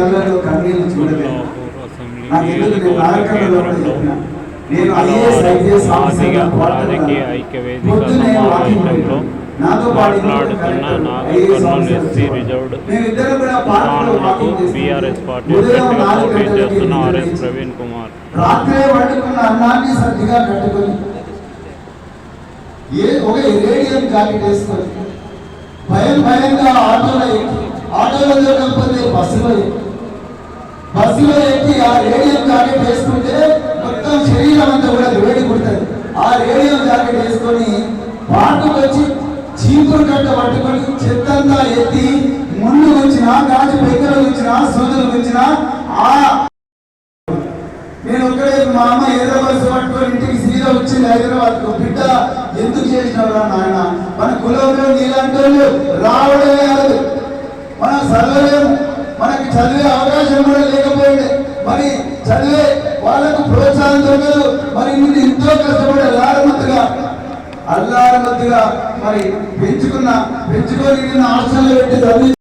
కళ్ళలో కన్నీళ్ళు చూడలేదు. నాకు ఎందుకు నేను నాయకులలో చెప్పిన. నేను ఐఏఎస్ ఐపీఎస్ రాజకీయ ఆఫీసర్ నాతో పాటు మేమిద్దరం కూడా పార్టీలో వాకింగ్ ఉదయం నాలుగు గంటలకి కుమార్. రాత్రే వండుకున్న అన్నాన్ని సర్దిగా కట్టుకొని ఏ ఒక రేడియం జాకెట్ వేసుకొని భయం భయంగా ఆటోలో ఎక్కి దొరకకపోతే బస్సులో బస్సులో ఎక్కి ఆ రేడియం జాకెట్ వేసుకుంటే మొత్తం శరీరం అంతా కూడా వేడి కుడుతుంది ఆ రేడియం జాకెట్ వేసుకొని పాటకు వచ్చి చీపురు కట్ట పట్టుకొని చెత్తంతా ఎత్తి ముందు వచ్చిన గాజు పెక్కలు వచ్చిన సూదులు ఉంచిన ఆ నేను ఒక్కడే మా అమ్మ హైదరాబాద్ పట్టుకొని ఇంటికి సీదా వచ్చింది హైదరాబాద్ బిడ్డ ఎందుకు చేసినవరా నాయన? మన కులంలో నీలాంటి రావడమే చదవలేము. మనకి చదివే అవకాశం కూడా లేకపోయింది. మరి చదివే వాళ్ళకు ప్రోత్సాహం దొరకదు. మరి నిన్ను ఎంతో కష్టపడి అల్లారమత్తుగా అల్లారమత్తుగా మరి పెంచుకున్న పెంచుకొని నిన్ను హాస్టల్లో పెట్టి చదివి